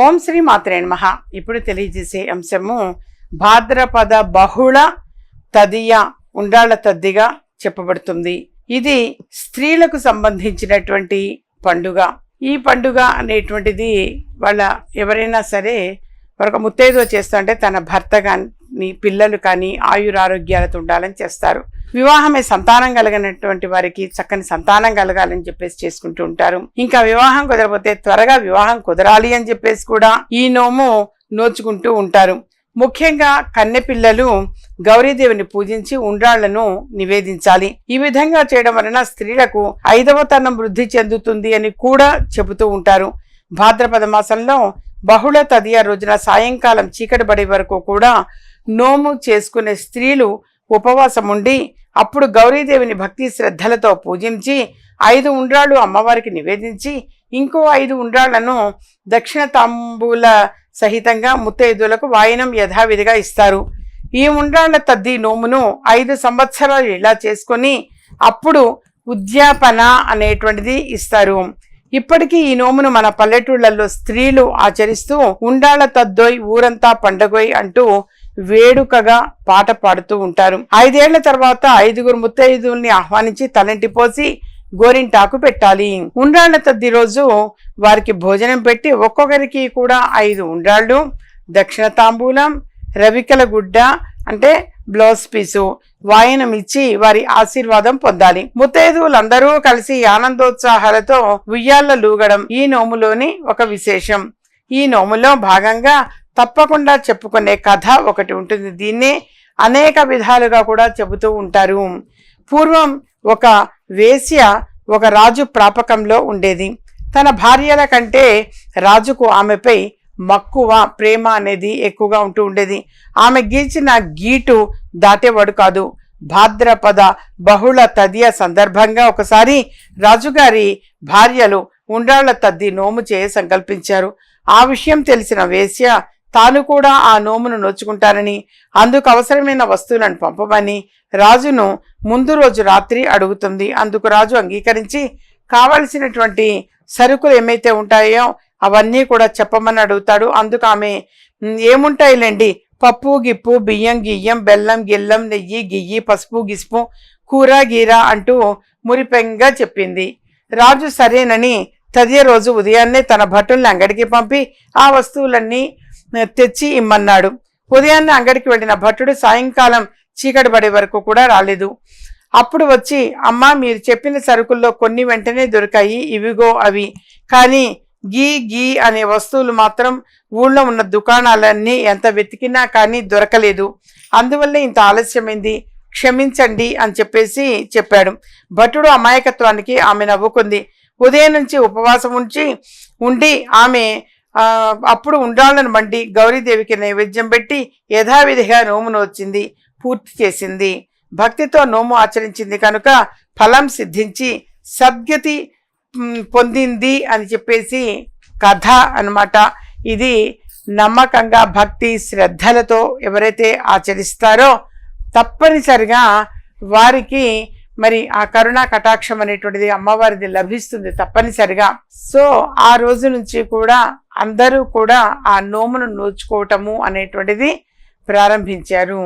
ఓం శ్రీ మాత్రే నమః. ఇప్పుడు తెలియజేసే అంశము భాద్రపద బహుళ తదియ ఉండాళ్ళ తద్దిగా చెప్పబడుతుంది. ఇది స్త్రీలకు సంబంధించినటువంటి పండుగ. ఈ పండుగ అనేటువంటిది వాళ్ళ ఎవరైనా సరే ఒక ముత్తైదో చేస్తుంటే తన భర్త కానీ పిల్లలు కానీ ఆయురారోగ్యాలతో ఉండాలని చేస్తారు. వివాహమే సంతానం కలిగినటువంటి వారికి చక్కని సంతానం కలగాలని చెప్పేసి చేసుకుంటూ ఉంటారు. ఇంకా వివాహం కుదరపోతే త్వరగా వివాహం కుదరాలి అని చెప్పేసి కూడా ఈ నోము నోచుకుంటూ ఉంటారు. ముఖ్యంగా కన్నెపిల్లలు గౌరీదేవిని పూజించి ఉండ్రాళ్ళను నివేదించాలి. ఈ విధంగా చేయడం వలన స్త్రీలకు ఐదవ తనం వృద్ధి చెందుతుంది అని కూడా చెబుతూ ఉంటారు. భాద్రపద మాసంలో బహుళ తదియ రోజున సాయంకాలం చీకటి పడే వరకు కూడా నోము చేసుకునే స్త్రీలు ఉపవాసం ఉండి అప్పుడు గౌరీదేవిని భక్తి శ్రద్ధలతో పూజించి ఐదు ఉండ్రాళ్ళు అమ్మవారికి నివేదించి ఇంకో ఐదు ఉండ్రాళ్ళను దక్షిణ తాంబూల సహితంగా ముత్తైదులకు వాయనం యథావిధిగా ఇస్తారు. ఈ ఉండ్రాళ్ళ తద్ది నోమును ఐదు సంవత్సరాలు ఇలా చేసుకొని అప్పుడు ఉద్యాపన అనేటువంటిది ఇస్తారు. ఇప్పటికీ ఈ నోమును మన పల్లెటూళ్ళలో స్త్రీలు ఆచరిస్తూ ఉండాళ్ళ తద్దోయ్ ఊరంతా పండగోయ్ అంటూ వేడుకగా పాట పాడుతూ ఉంటారు. ఐదేళ్ళ తర్వాత ఐదుగురు ముత్తైదుల్ని ఆహ్వానించి తలంటి పోసి గోరింటాకు పెట్టాలి. ఉండ్రాళ్ళ తద్ది రోజు వారికి భోజనం పెట్టి ఒక్కొక్కరికి కూడా ఐదు ఉండ్రాళ్ళు దక్షిణ తాంబూలం రవికల గుడ్డ అంటే బ్లౌజ్ పీసు వాయనం ఇచ్చి వారి ఆశీర్వాదం పొందాలి. ముత్తైదువులందరూ కలిసి ఆనందోత్సాహాలతో ఉయ్యాల లూగడం ఈ నోములోని ఒక విశేషం. ఈ నోములో భాగంగా తప్పకుండా చెప్పుకునే కథ ఒకటి ఉంటుంది. దీన్నే అనేక విధాలుగా కూడా చెబుతూ ఉంటారు. పూర్వం ఒక వేశ్య ఒక రాజు ప్రాపకంలో ఉండేది. తన భార్యల కంటే రాజుకు ఆమెపై మక్కువ ప్రేమ అనేది ఎక్కువగా ఉంటూ ఉండేది. ఆమె గీచిన గీటు దాటేవాడు కాదు. భాద్రపద బహుళ తదియ సందర్భంగా ఒకసారి రాజుగారి భార్యలు ఉండ్రాళ్ళ తద్ది నోము చేయ సంకల్పించారు. ఆ విషయం తెలిసిన వేశ్య తాను కూడా ఆ నోమును నోచుకుంటానని అందుకు అవసరమైన వస్తువులను పంపమని రాజును ముందు రోజు రాత్రి అడుగుతుంది. అందుకు రాజు అంగీకరించి కావలసినటువంటి సరుకులు ఏమైతే ఉంటాయో అవన్నీ కూడా చెప్పమని అడుగుతాడు. అందుకు ఆమె ఏముంటాయిలేండి? పప్పు గిప్పు బియ్యం గియ్యం బెల్లం గిల్లం నెయ్యి గియ్యి పసుపు గిసుపు కూర గీర అంటూ మురిపెంగా చెప్పింది. రాజు సరేనని తదియ రోజు ఉదయాన్నే తన భటుల్ని అంగడికి పంపి ఆ వస్తువులన్నీ తెచ్చి ఇమ్మన్నాడు. ఉదయాన్నే అంగడికి వెళ్ళిన భటుడు సాయంకాలం చీకటి పడే వరకు కూడా రాలేదు. అప్పుడు వచ్చి అమ్మ మీరు చెప్పిన సరుకుల్లో కొన్ని వెంటనే దొరికాయి. ఇవిగో అవి. కానీ గీ గీ అనే వస్తువులు మాత్రం ఊళ్ళో ఉన్న దుకాణాలన్నీ ఎంత వెతికినా కానీ దొరకలేదు. అందువల్ల ఇంత ఆలస్యమైంది. క్షమించండి అని చెప్పేసి చెప్పాడు. భటుడు అమాయకత్వానికి ఆమె నవ్వుకుంది. ఉదయం నుంచి ఉపవాసం ఉంచి ఉండి ఆమె అప్పుడు ఉండాలను మండి గౌరీదేవికి నైవేద్యం పెట్టి యథావిధిగా నోమును వచ్చింది పూర్తి చేసింది. భక్తితో నోము ఆచరించింది కనుక ఫలం సిద్ధించి సద్గతి పొందింది అని చెప్పేసి కథ అన్నమాట. ఇది నమ్మకంగా భక్తి శ్రద్ధలతో ఎవరైతే ఆచరిస్తారో తప్పనిసరిగా వారికి మరి ఆ కరుణా కటాక్షం అనేటువంటిది అమ్మవారిది లభిస్తుంది తప్పనిసరిగా. సో ఆ రోజు నుంచి కూడా అందరూ కూడా ఆ నోమును నోచుకోవటము అనేటువంటిది ప్రారంభించారు.